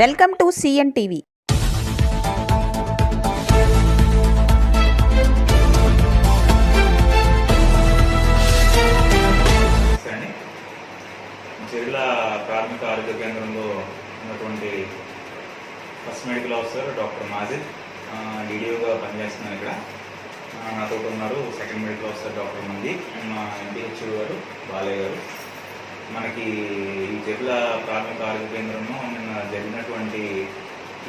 Welcome to CN TV. అని జిల్లా ప్రాథమిక ఆరోగ్య కేంద్రంలో ఉన్నటువంటి first medical officer doctor Majid డీడీఓగా పనిచేస్తున్నాను ఇక్కడ. నాతో ఉన్నారు సెకండ్ మెడికల్ ఆఫీసర్ డాక్టర్ మంది మా ఎండిహెచ్ఓ గారు బాలయ్య గారు. మనకి ఈ జిల్లా ప్రాథమిక ఆరోగ్య కేంద్రంలో నిన్న జరిగినటువంటి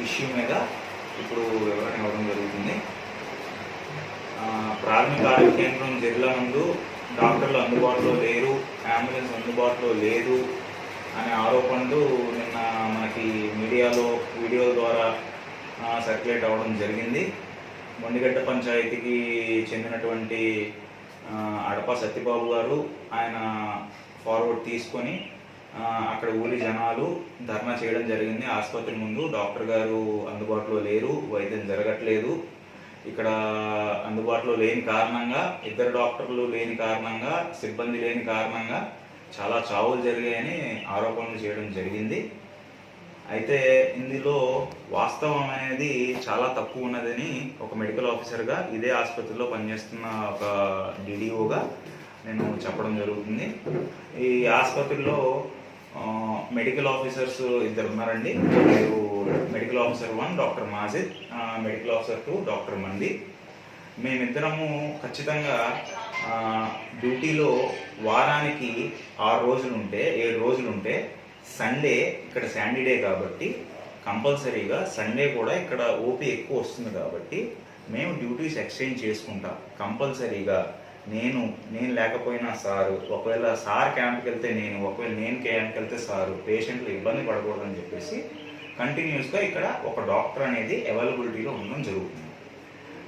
ఇష్యూ మీద ఇప్పుడు వివరణ ఇవ్వడం జరుగుతుంది. ప్రాథమిక ఆరోగ్య కేంద్రం జిల్లా ముందు డాక్టర్లు అందుబాటులో లేరు అంబులెన్స్ అందుబాటులో లేదు అనే ఆరోపణలు నిన్న మనకి మీడియాలో వీడియో ద్వారా సర్క్యులేట్ అవ్వడం జరిగింది. మొండిగడ్డ పంచాయతీకి చెందినటువంటి అడప సత్యబాబు గారు ఆయన ఫార్వర్డ్ తీసుకొని అక్కడ ఊరి జనాలు ధర్నా చేయడం జరిగింది. ఆసుపత్రి ముందు డాక్టర్ గారు అందుబాటులో లేరు వైద్యం జరగట్లేదు. ఇక్కడ అందుబాటులో లేని కారణంగా ఇద్దరు డాక్టర్లు లేని కారణంగా సిబ్బంది లేని కారణంగా చాలా చావులు జరిగాయని ఆరోపణలు చేయడం జరిగింది. అయితే ఇందులో వాస్తవం అనేది చాలా తక్కువ ఉన్నదని ఒక మెడికల్ ఆఫీసర్గా ఇదే ఆసుపత్రిలో పనిచేస్తున్న ఒక డిడిఓగా నేను చెప్పడం జరుగుతుంది. ఈ ఆసుపత్రిలో మెడికల్ ఆఫీసర్స్ ఇద్దరు ఉన్నారండి. మీరు medical officer one doctor Majid medical officer two doctor మంది. మేమిద్దరము ఖచ్చితంగా డ్యూటీలో వారానికి ఆరు రోజులు ఉంటే ఏడు రోజులు ఉంటే సండే ఇక్కడ శాండిడే కాబట్టి కంపల్సరీగా సండే కూడా ఇక్కడ ఓపీ ఎక్కువ వస్తుంది కాబట్టి మేము డ్యూటీస్ ఎక్స్చేంజ్ చేసుకుంటాం. కంపల్సరీగా నేను నేను లేకపోయినా సారు ఒకవేళ సార్ క్యాంప్కి వెళ్తే నేను ఒకవేళ నేను క్యాంప్కి వెళ్తే సారు పేషెంట్లు ఇబ్బంది పడకూడదని చెప్పేసి కంటిన్యూస్గా ఇక్కడ ఒక డాక్టర్ అనేది అవైలబిలిటీలో ఉండడం జరుగుతుంది.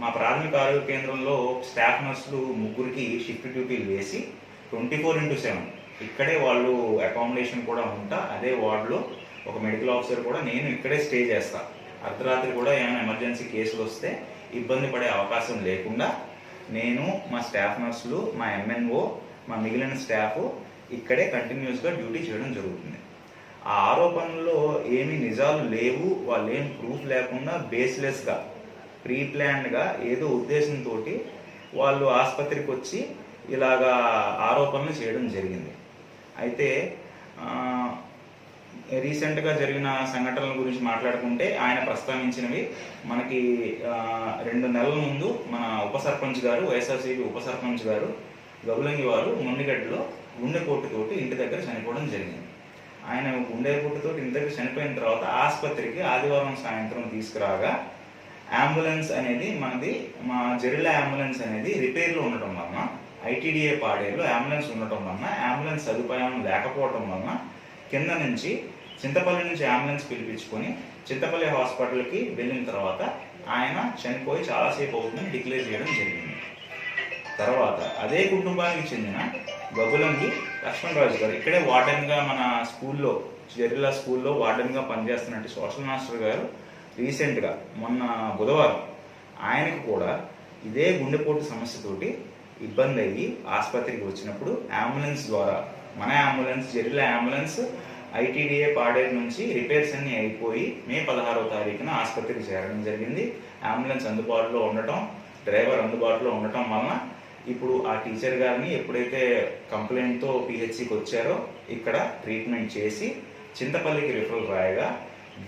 మా ప్రాథమిక ఆరోగ్య కేంద్రంలో స్టాఫ్ నర్సులు ముగ్గురికి షిఫ్ట్ డ్యూటీలు వేసి ట్వంటీ ఫోర్ ఇంటూ సెవెన్. ఇక్కడే వాళ్ళు అకామిడేషన్ కూడా ఉంటా అదే వార్డులో ఒక మెడికల్ ఆఫీసర్ కూడా నేను ఇక్కడే స్టే చేస్తా. అర్ధరాత్రి కూడా ఏమైనా ఎమర్జెన్సీ కేసులు వస్తే ఇబ్బంది పడే అవకాశం లేకుండా నేను మా స్టాఫ్ నర్సులు మా ఎంఎన్ఓ మా మిగిలిన స్టాఫ్ ఇక్కడే కంటిన్యూస్గా డ్యూటీ చేయడం జరుగుతుంది. ఆ ఆరోపణల్లో ఏమీ నిజాలు లేవు వాళ్ళు ఏం ప్రూఫ్ లేకుండా బేస్లెస్గా ప్రీ ప్లాన్డ్గా ఏదో ఉద్దేశంతో వాళ్ళు ఆసుపత్రికి వచ్చి ఇలాగా ఆరోపణలు చేయడం జరిగింది. అయితే రీసెంట్గా జరిగిన సంఘటనల గురించి మాట్లాడుకుంటే ఆయన ప్రస్తావించినవి మనకి రెండు నెలల ముందు మన ఉప సర్పంచ్ గారు వైఎస్ఆర్సీపీ ఉప సర్పంచ్ గారు గౌలంగి వారు గుండె గుండెపోటుతోటి ఇంటి దగ్గర చనిపోవడం జరిగింది. ఆయన గుండెపోటుతో ఇంటి దగ్గర చనిపోయిన తర్వాత ఆసుపత్రికి ఆదివారం సాయంత్రం తీసుకురాగా అంబులెన్స్ అనేది మనది మా జెరిలా అంబులెన్స్ అనేది రిపేర్లో ఉండటం వలన ఐటీడీఏ పాడేలో అంబులెన్స్ ఉండటం వలన అంబులెన్స్ సదుపాయం లేకపోవటం వలన కింద నుంచి చింతపల్లి నుంచి అంబులెన్స్ పిలిపించుకొని చింతపల్లి హాస్పిటల్కి వెళ్ళిన తర్వాత ఆయన చనిపోయి చాలాసేపు అవుతుందని డిక్లేర్ చేయడం జరిగింది. తర్వాత అదే కుటుంబానికి చెందిన గబులంగి లక్ష్మణరాజు గారు ఇక్కడే వార్డెన్గా మన స్కూల్లో జెరిలా స్కూల్లో వార్డెన్గా పనిచేస్తున్నట్టు సోషల్ మాస్టర్ గారు రీసెంట్గా మొన్న బుధవారం ఆయనకు కూడా ఇదే గుండెపోటు సమస్యతోటి ఇబ్బంది అయ్యి ఆసుపత్రికి వచ్చినప్పుడు అంబులెన్స్ ద్వారా మన ambulance Jerila ambulance ITDA Paderu నుంచి రిపేర్స్ అన్ని అయిపోయి మే పదహారవ తారీఖున ఆసుపత్రికి చేరడం జరిగింది. అంబులెన్స్ అందుబాటులో ఉండటం డ్రైవర్ అందుబాటులో ఉండటం వలన ఇప్పుడు ఆ టీచర్ గారిని ఎప్పుడైతే కంప్లైంట్తో పిహెచ్సికి వచ్చారో ఇక్కడ ట్రీట్మెంట్ చేసి చింతపల్లికి రిఫరల్ రాయగా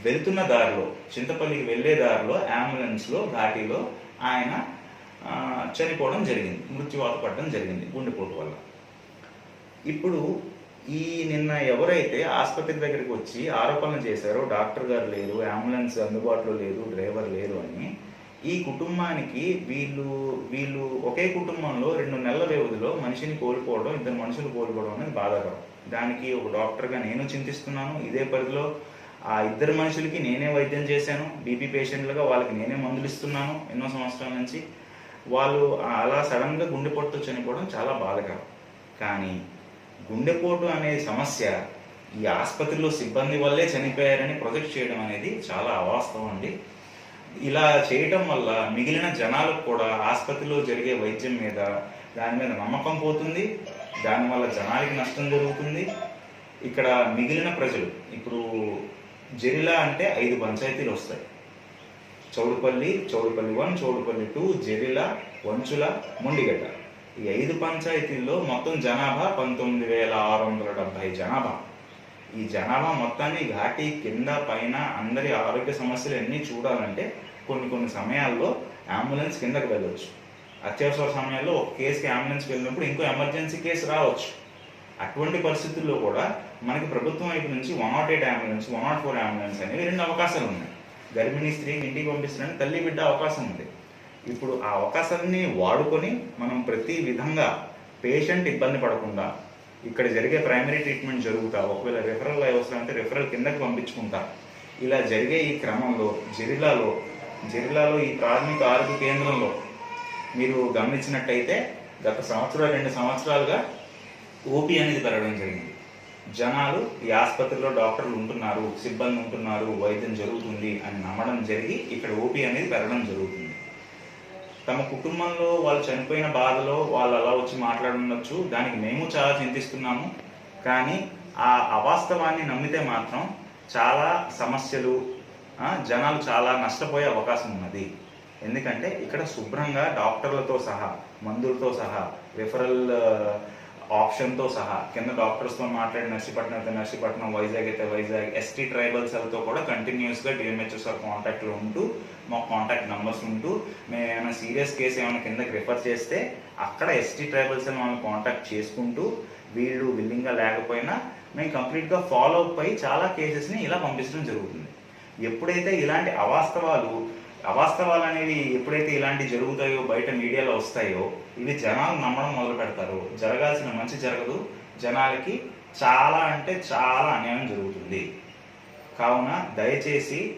వెళ్తున్న దారిలో చింతపల్లికి వెళ్ళే దారిలో అంబులెన్స్లో ఘాటీలో ఆయన చనిపోవడం జరిగింది. మృత్యువాత పడడం జరిగింది గుండెపోటు వల్ల. ఇప్పుడు ఈ నిన్న ఎవరైతే ఆసుపత్రి దగ్గరికి వచ్చి ఆరోపణలు చేశారో డాక్టర్ గారు లేరు అంబులెన్స్ అందుబాటులో లేదు డ్రైవర్ లేరు అని ఈ కుటుంబానికి వీళ్ళు వీళ్ళు ఒకే కుటుంబంలో రెండు నెలల వ్యవధిలో మనిషిని కోల్పోవడం ఇద్దరు మనుషులు కోల్పోవడం అనేది బాధాకరం. దానికి ఒక డాక్టర్గా నేను చింతిస్తున్నాను. ఇదే పరిధిలో ఆ ఇద్దరు మనుషులకి నేనే వైద్యం చేశాను. బీపీ పేషెంట్లుగా వాళ్ళకి నేనే మందులు ఇస్తున్నాను ఎన్నో సంవత్సరాల నుంచి. వాళ్ళు అలా సడన్గా గుండెపోటుతో చనిపోవడం చాలా బాధకరం. కానీ గుండెపోటు అనే సమస్య ఈ ఆసుపత్రిలో సిబ్బంది వల్లే చనిపోయారని ప్రొజెక్ట్ చేయడం అనేది చాలా అవాస్తవం అండి. ఇలా చేయటం వల్ల మిగిలిన జనాలకు కూడా ఆసుపత్రిలో జరిగే వైద్యం మీద దాని మీద నమ్మకం పోతుంది. దానివల్ల జనాలకి నష్టం జరుగుతుంది. ఇక్కడ మిగిలిన ప్రజలు ఇప్పుడు జిరిలా అంటే ఐదు పంచాయతీలు వస్తాయి. Chowdupalli Chowdupalli one Chowdupalli two Jerila Vanchula Mondigadda. ఈ ఐదు పంచాయతీల్లో మొత్తం జనాభా పంతొమ్మిది వేల ఆరు వందల డెబ్బై జనాభా. ఈ జనాభా మొత్తాన్ని ఘాటి కింద పైన అందరి ఆరోగ్య సమస్యలు అన్నీ చూడాలంటే కొన్ని కొన్ని సమయాల్లో అంబులెన్స్ కిందకి వెళ్ళొచ్చు. అత్యవసర సమయాల్లో ఒక కేసుకి అంబులెన్స్కి వెళ్ళినప్పుడు ఇంకో ఎమర్జెన్సీ కేసు రావచ్చు. అటువంటి పరిస్థితుల్లో కూడా మనకి ప్రభుత్వం వైపు నుంచి one nought eight ambulance one nought four ambulance అనేవి రెండు అవకాశాలు ఉన్నాయి. గర్భిణీ స్త్రీని ఇంటికి పంపిస్తున్నానికి తల్లి బిడ్డ అవకాశం ఉంది. ఇప్పుడు ఆ అవకాశాన్ని వాడుకొని మనం ప్రతి విధంగా పేషెంట్ ఇబ్బంది పడకుండా ఇక్కడ జరిగే ప్రైమరీ ట్రీట్మెంట్ జరుగుతా ఒకవేళ రెఫరల్ అవసరం అంటే రెఫరల్ కిందకి పంపించుకుంటా. ఇలా జరిగే ఈ క్రమంలో జిరిలాలో జిరిలాలో ఈ ప్రాథమిక ఆరోగ్య కేంద్రంలో మీరు గమనించినట్టయితే గత సంవత్సరాలు రెండు సంవత్సరాలుగా ఓపీ అనేది పెరగడం జరిగింది. జనాలు ఈ ఆసుపత్రిలో డాక్టర్లు ఉంటున్నారు సిబ్బంది ఉంటున్నారు వైద్యం జరుగుతుంది అని నమ్మడం జరిగి ఇక్కడ ఓపీ అనేది పెరగడం జరుగుతుంది. తమ కుటుంబంలో వాళ్ళు చనిపోయిన బాధలో వాళ్ళు అలా వచ్చి మాట్లాడుండొచ్చు. దానికి మేము చాలా చింతిస్తున్నాము. కానీ ఆ అవాస్తవాన్ని నమ్మితే మాత్రం చాలా సమస్యలు జనాలు చాలా నష్టపోయే అవకాశం ఉన్నది. ఎందుకంటే ఇక్కడ శుభ్రంగా డాక్టర్లతో సహా మందులతో సహా రిఫరల్ ఆప్షన్తో సహా కింద డాక్టర్స్తో మాట్లాడి నర్సీపట్నం అయితే నర్సీపట్నం వైజాగ్ అయితే వైజాగ్. ఎస్టీ ట్రైబల్స్తో కూడా కంటిన్యూస్గా డిఎంహెచ్ఎస్ఆర్ కాంటాక్ట్లో ఉంటూ మా కాంటాక్ట్ నెంబర్స్ ఉంటూ మేము ఏమైనా సీరియస్ కేసు ఏమైనా కిందకి రిఫర్ చేస్తే అక్కడ ఎస్టీ ట్రైబల్స్ మమ్మల్ని కాంటాక్ట్ చేసుకుంటూ వీళ్ళు విల్లింగ్గా లేకపోయినా మేము కంప్లీట్గా ఫాలో అప్ అయి చాలా కేసెస్ని ఇలా పంపించడం జరుగుతుంది. ఎప్పుడైతే ఇలాంటి అవాస్తవాలు అవాస్తవాలు అనేవి ఎప్పుడైతే ఇలాంటి జరుగుతాయో బయట మీడియాలో వస్తాయో ఇవి జనాలు నమ్మడం మొదలు పెడతారు. జరగాల్సిన మంచి జరగదు. జనాలకి చాలా అంటే చాలా అన్యాయం జరుగుతుంది. కావున దయచేసి